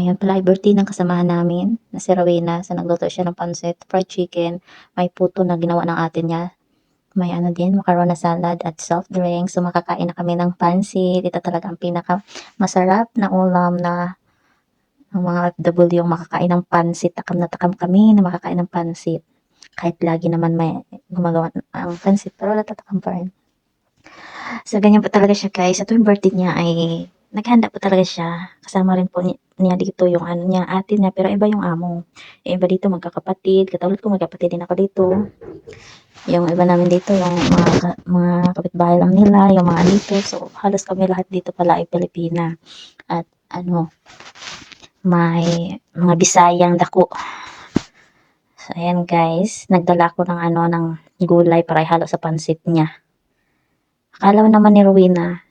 Ayan pala ay birthday ng kasamahan namin na si Rowena. So nagluto siya ng pancit, fried chicken, may puto na ginawa ng ate niya. May ano din, macaron na salad at soft drinks. So makakain na kami ng pancit. Ito talaga ang pinaka masarap na ulam na ang mga OFW yung makakain ng pansit. Takam na takam kami na makakain ng pansit. Kahit lagi naman may gumagawa ang pansit, pero natatakam pa rin. So, ganyan po talaga siya guys. Sa tuwing birthday niya ay naghanda po talaga siya. Kasama rin po ni- niya dito yung ano niya, ate niya, pero iba yung amo. Yung iba dito magkakapatid. Katulad ko magkakapatid din ako dito. Yung iba namin dito, yung mga, mga kapitbahay lang nila, yung mga dito. So, halos kami lahat dito pala ay Pilipina. At ano, may mga Bisayang dako. So, ayan guys. Nagdala ko ng ano, ng gulay para ihalo sa pansit niya. Akala naman ni Rowena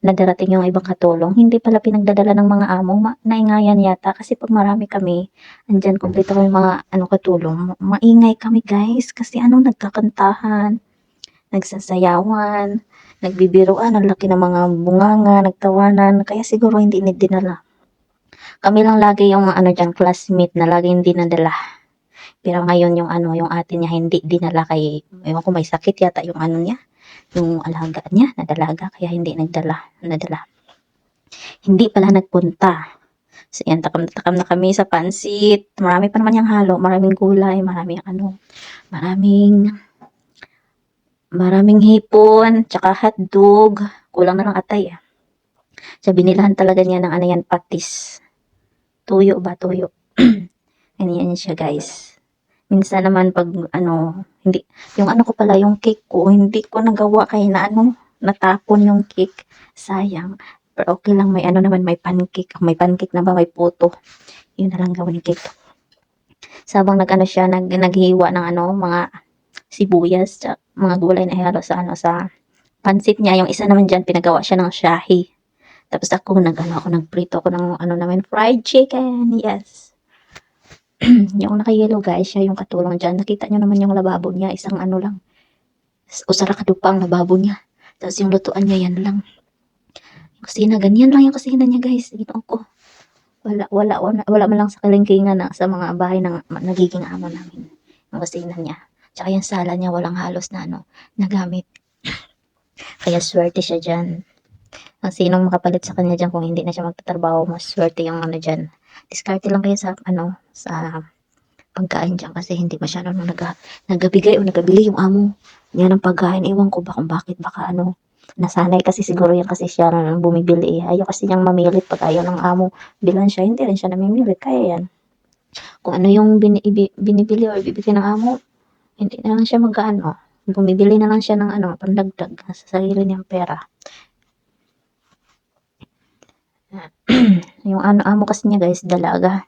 na darating yung ibang katulong. Hindi pala pinagdadala ng mga amo. Naingayan yata. Kasi pag marami kami, andyan kompleto kami mga ano katulong. Ma- maingay kami guys. Kasi ano, nagkakantahan, nagsasayawan, nagbibiruan, ang laki ng mga bunganga, nagtawanan. Kaya siguro hindi dinala. Kami lang lagi yung ano dyan, classmate na lagi hindi nadala. Pero ngayon yung ano, yung ate niya hindi dinala kay, ewan ko may sakit yata yung ano niya, yung alaga niya, nadalaga, kaya hindi nagdala, nadala. Hindi pala nagpunta. So yan, takam na na kami sa pansit. Marami pa naman yung halo, maraming gulay, maraming ano, maraming, maraming hipon, tsaka hotdog, kulang na lang atay. ah. Sa binilahan talaga niya ng ano yan, patis. Tuyo ba, tuyo. Ganyan siya guys. Minsan naman pag ano, hindi, yung ano ko pala, yung cake ko, hindi ko nagawa kaya na ano, natapon yung cake. Sayang. Pero okay lang, may ano naman, may pancake. May pancake na ba, may puto. Yun na lang gawin cake. Sabang nag ano siya, nag, naghiwa ng ano, mga sibuyas, mga gulay na ihalo sa ano, sa pansit niya. Yung isa naman dyan, pinagawa siya ng shahi. Tapos ako, nag, ano, ako, nagprito ako ng ano namin, fried chicken. Yes yung naka-yellow guys, siya yung katulong dyan. Nakita nyo naman yung lababo niya, isang ano lang. Usara kadupa ang lababo niya. Tapos yung lutuan niya, yan lang. Yung kusina, ganyan lang yung kusina niya guys. Ito ko. Wala, wala, wala, wala man lang sa kalingkingan na sa mga bahay ng nagiging amo namin. Yung kusina niya. Tsaka yung sala niya, walang halos na ano, nagamit. Kaya swerte siya dyan. Ang sinong makapalit sa kanya dyan kung hindi na siya magtatrabaho, mas swerte yung ano dyan diskarte lang kayo sa ano sa pagkain dyan kasi hindi masyado nung nag, nagabigay o nagabili yung amo niya ng pagkain. Ewan ko ba kung bakit baka ano nasanay kasi siguro yan kasi siya na bumibili eh. Ayaw kasi niyang mamilit pag ayaw ng amo. Bilan siya, hindi rin siya namimilit. Kaya yan. Kung ano yung bini, ibi- binibili o ibibigay ng amo, hindi na lang siya mag-ano. Bumibili na lang siya ng ano, pandagdag sa sarili niyang pera. yung ano amo kasi niya guys, dalaga.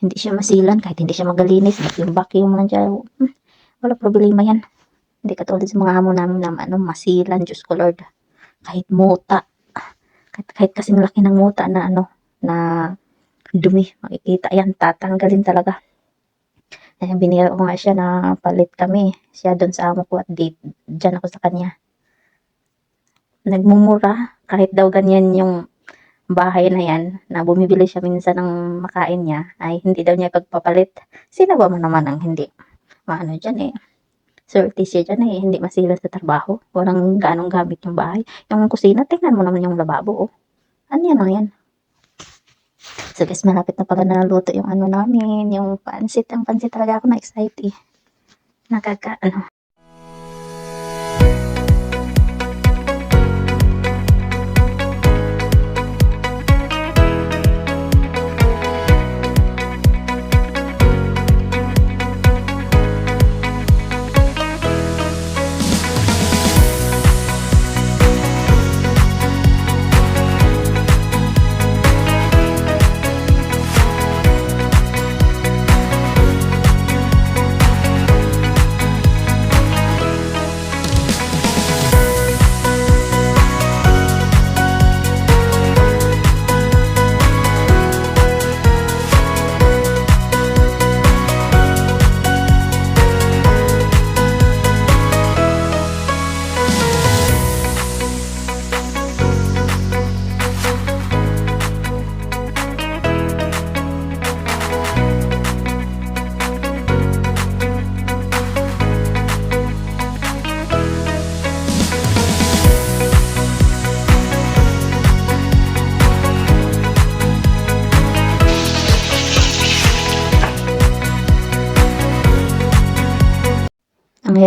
Hindi siya masilan kahit hindi siya magalinis. Vacuum-vacuum lang siya. Wala problema yan. Hindi katulad sa mga amo namin na ano, masilan, Diyos ko Lord. Kahit muta. Kahit, kahit kasing laki ng muta na ano, na dumi. Makikita yan, tatanggalin talaga. Kaya binigyan ko nga siya na palit kami. Siya doon sa amo ko at date. Diyan ako sa kanya. Nagmumura. Kahit daw ganyan yung bahay na yan, na bumibili siya minsan ng makain niya, ay hindi daw niya pagpapalit. Sino ba naman ang hindi? Maano dyan eh. Swerte siya dyan eh, hindi masila sa trabaho. Walang ganong gamit yung bahay. Yung kusina, tingnan mo naman yung lababo oh. Ano yan lang yan? So guys, malapit na pala naluto yung ano namin, yung pansit. Ang pansit talaga ako na-excite eh. Nakaka, ano,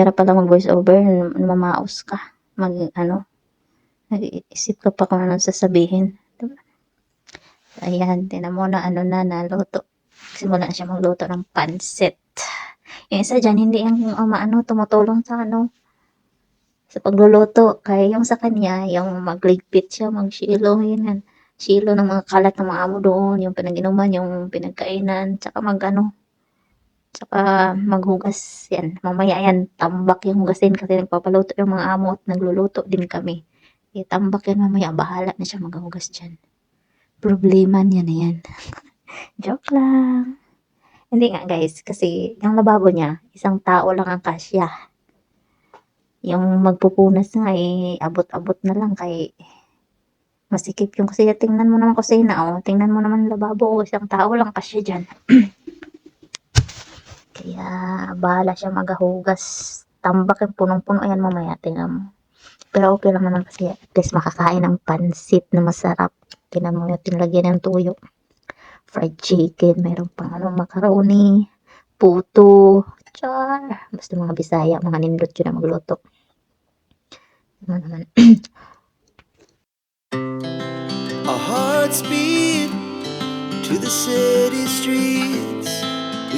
Mahirap pala mag voice over, mamaos ka. Mag, ano, nag-iisip ka pa kung anong sasabihin. Diba? Ayan, tinan mo na ano na naluto. Simula na siya magluto ng pansit. Yung isa dyan, hindi yung ama ano, tumutulong sa ano, sa pagluluto. Kaya yung sa kanya, yung magligpit siya, magshilo, yun. Shilo ng mga kalat ng mga amo doon, yung pinag-inuman, yung pinagkainan, tsaka mag ano, tsaka maghugas yan. Mamaya yan, tambak yung hugasin kasi nagpapaluto yung mga amo at nagluluto din kami. Itambak yan mamaya, bahala na siya maghugas dyan. Problema niya na yan. Joke lang. Hindi nga guys, kasi yung lababo niya, isang tao lang ang kasya. Yung magpupunas nga eh, abot-abot na lang kay masikip yung kasi tingnan mo naman kusina oh, tingnan mo naman lababo oh, isang tao lang kasya dyan. Kaya bahala siya magahugas. Tambak yung punong-puno yan mamaya, tingnan mo. Pero okay lang naman kasi at least makakain ng pansit na masarap. Tingnan mo yung tinlagyan ng tuyo. Fried chicken, mayroon pang ano, macaroni, puto, char. Basta mga bisaya, mga nindot yun na magluto. Ano naman. Our hearts beat to the city streets.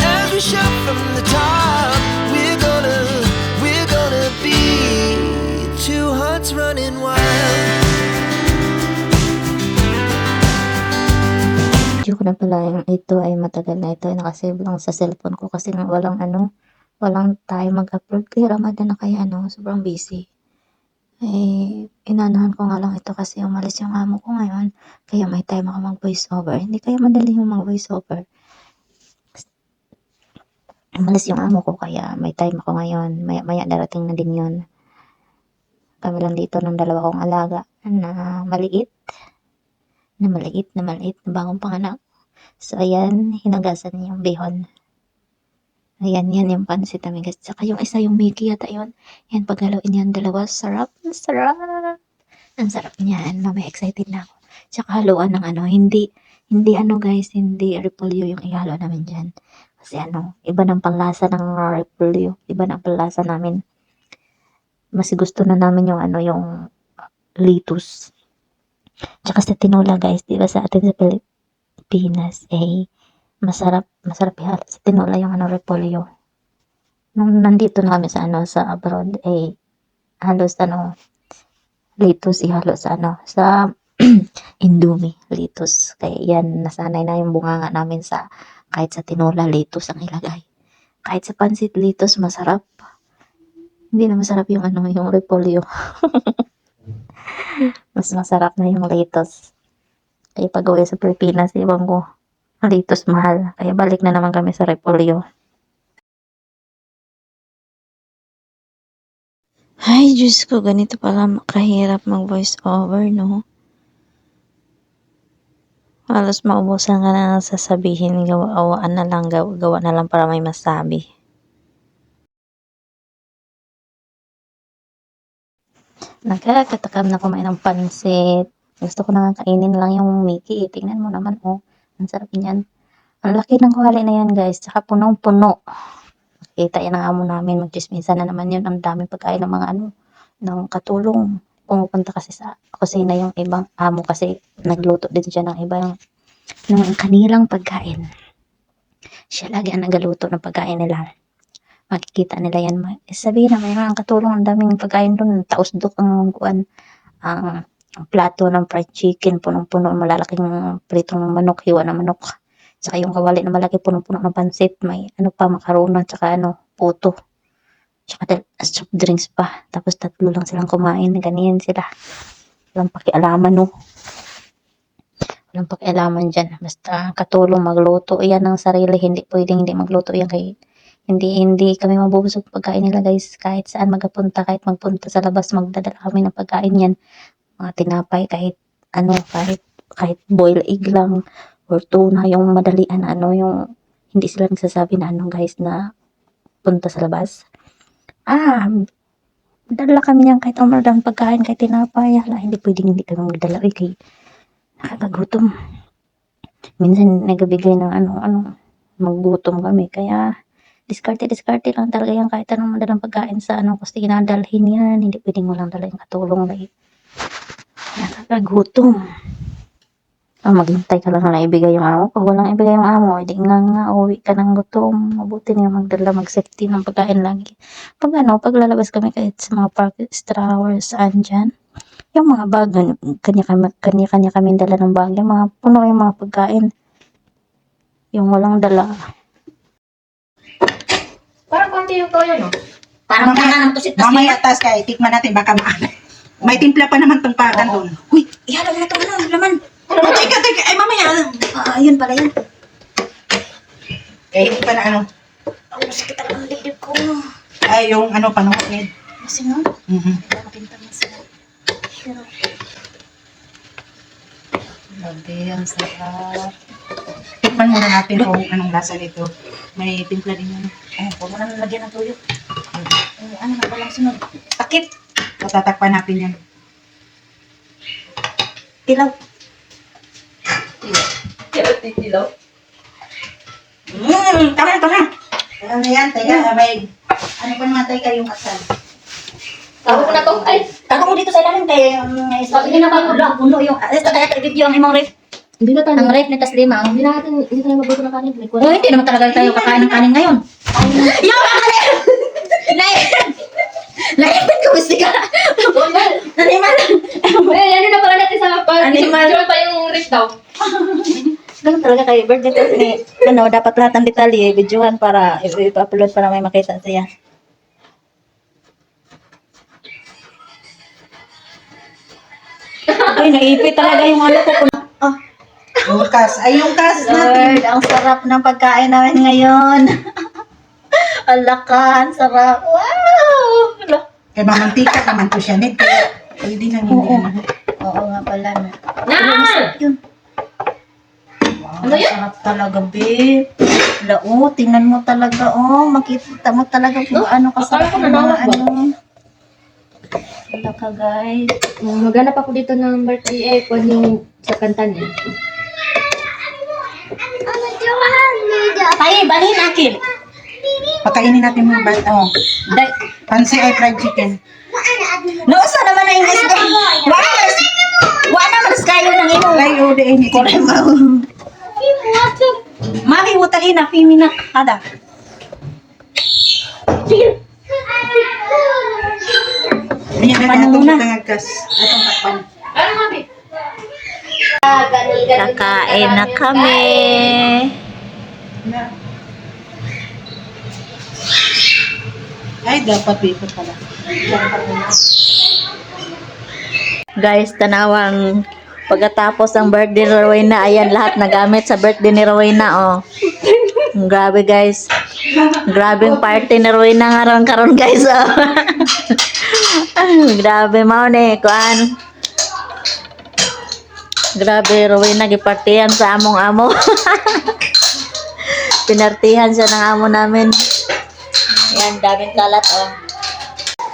As we shout from the top, we're gonna, we're gonna be two hearts running wild. Video ko pala yung ito ay matagal na ito ay nakasave lang sa cellphone ko kasi nga walang ano, walang time mag-upload. Kaya Ramadan na kaya ano, sobrang busy. Eh, inanahan ko nga lang ito kasi umalis yung amo ko ngayon. Kaya may time ako mag voice over. Hindi kaya madali yung mag voice over. Umalis yung amo ko kaya may time ako ngayon. Maya, maya darating na din yun. Kami lang dito ng dalawa kong alaga na maliit na maliit na maliit na bagong panganak. So, ayan, hinagasan niya yung bihon. Ayan, yan yung pansit namin guys. Saka yung isa, yung Mickey yata yun. Yan, paghaluin yan dalawa, sarap, sarap. Ang sarap niyan, mamaya excited na ako. Tsaka haluan ng ano, hindi, hindi ano guys, hindi repolyo yung ihalo namin dyan. Kasi ano, iba ng panlasa ng repolyo. Iba ng panlasa namin. Mas gusto na namin yung ano, yung litus. Tsaka sa tinola guys, di ba sa atin sa Pilipinas, eh, masarap, masarap ihalo sa tinola yung ano, repolyo. Nung nandito na kami sa ano, sa abroad, eh, halos ano, litos ihalo sa ano, sa Indomie, litos. Kaya yan, nasanay na yung bunganga namin sa, kahit sa tinola, litos ang ilagay. Kahit sa pansit, litos, masarap. Hindi na masarap yung ano, yung repolyo. Mas masarap na yung litos. Kaya pag sa Pilipinas, ibang ko, litos mahal. Kaya balik na naman kami sa repolyo. Ay, Diyos ko, ganito pala kahirap mag voice over, no? Halos maubusan ka na ng sasabihin, gawa-awaan na lang, gawa, na lang para may masabi. Nagkakatakam na kumain ng pansit. Gusto ko na nga kainin lang yung Mickey. eh. Tingnan mo naman, oh. Ang sarap niyan. Ang laki ng kuhali na yan, guys. Tsaka punong-puno. Kita yan ang amo namin. Magchismisa na naman yun. Ang daming pagkain ng mga ano, ng katulong. Pumupunta kasi sa kusina yung ibang amo kasi nagluto din siya ng ibang ng kanilang pagkain. Siya lagi ang nagaluto ng pagkain nila. Makikita nila yan. Eh, Sabihin na mayroon ang katulong. Ang daming pagkain doon. Taos-dok ang kuan ang plato ng fried chicken, punong-puno, malalaking pritong manok, hiwa ng manok. Tsaka yung kawali na malaki, punong-puno ng pansit. May ano pa, makarona, tsaka ano, puto. Tsaka soft drinks pa. Tapos tatlo lang silang kumain. Ganyan sila. Walang pakialaman, no. Walang pakialaman dyan. Basta katulong magluto yan ng sarili. Hindi pwedeng hindi magluto yan kay hindi hindi kami mabubusog pagkain nila guys. Kahit saan magapunta, kahit magpunta sa labas, magdadala kami ng pagkain yan. Mga tinapay, kahit ano, kahit kahit boil egg lang or tuna, yung madalian ano, yung hindi sila nagsasabi na ano guys na punta sa labas. Ah, dala kami niyan kahit umalang pagkain, kahit tinapay. Hala, hindi pwedeng hindi kami magdala. Eh, kay nakakagutom. Minsan nagbibigay ng ano, ano, maggutom kami. Kaya, diskarte, diskarte lang talaga yan kahit anong madalang pagkain sa ano, kasi inadalhin yan. Hindi pwedeng walang dala yung katulong. Like, nakakagutom. Ah, maghintay ka lang na ibigay yung amo. Pag walang ibigay yung amo, hindi nga nga, uwi ka ng gutom. Mabuti na magdala, mag-safety ng pagkain lagi. Pag ano, pag lalabas kami kahit sa mga park extra hours, saan dyan, yung mga bag, kanya-kanya kanya-kanya kami dala ng bag, yung mga puno yung mga pagkain. Yung walang dala. Parang konti yung toyo, no? Parang Mamaya- ng tusit Mamaya tas kay tikman natin baka maalat. May timpla pa naman tong pakan doon. Uy, ihalo na itong ano, laman. Oh, teka, teka. Ay, mamaya. Ah, yun pala yun. Eh, hindi pa na ano. Ang sakit ang lilip ko. Ay, yung ano, panungkit. Kasi nga, Mhm. nakapinta na sa Pero, Grabe, ang sarap. Tikman muna natin kung anong lasa nito. May timpla din yan. eh, huwag mo na lagyan ng tuyo. Eh, ano na palang sunod? Takip. Tatakpan natin yan. Tilaw. Titilaw. Mmm, tama, tama. Ano yan, teka, may... Ano pa naman tayo kayong kasal? Tawag ko na to. Ay, Tago mo dito sa ilalim kay um, Sabi niya na ba, puno, puno yung, ah, ito kaya video ang imong ref. hindi na tayo. Ang ref ni Taslima. Hindi na natin, hindi tayo mabuto ng kanin. Oh, hindi naman talaga tayo kakain ng kanin ngayon. Yung kanin! Nay! Nay, kumusta ka? Naniman! Eh, ano na pala natin sa pag Animal. Animal. pa yung rip daw. Ganun talaga kayo, birthday to ni, ano, dapat lahat ng detalye, videohan para i-upload para may makita siya. Ay, naipit talaga yung ano ko. Ah, Yung kas. Ay, yung kas natin. Lord, ang sarap ng pagkain namin ngayon. Alakan, sarap. Wow! Kaya mamantika naman to siya. Kaya pwede na hindi. Oo. Oo nga pala. Na! Yun. Ano yun? Sarap talaga, babe. Lao, tingnan mo talaga, oh. Makita mo talaga kung ano akala kasarap yung mga ano. Wala ka, guys. Maghanap ako dito ng birthday eh, kung yung sa kanta niya. Tayo, balhin, Akil. Pakainin natin mga bata. Oh. Dai- Pansi ay fried chicken. Nausa naman na English. Wala, wala man kayo ng imo. Ay, oh, di ini. Mami, utali na, pimi na. Ada. Ayan na atong muna? tangagkas. Atong takpan. Ano, mami? Kakain na kami. Ay, dapat dito pala. Guys, tanawang pagkatapos ang birthday ni Rowena, ayan lahat nagamit sa birthday ni Rowena, oh. Grabe guys. Grabe ang party ni Rowena nga ron karon guys, oh. Grabe mao ni kuan. Grabe Rowena gipartihan sa among amo. Pinartihan siya ng amo namin. Ayan, daming kalat, oh.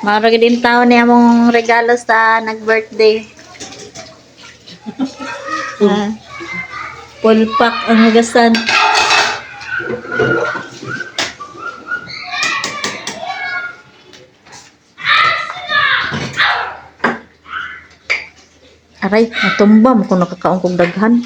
Marag din tao niya mong regalo sa nag-birthday. Full pack ang hagasan. Aray, natumbam kung nakakaong kong daghan.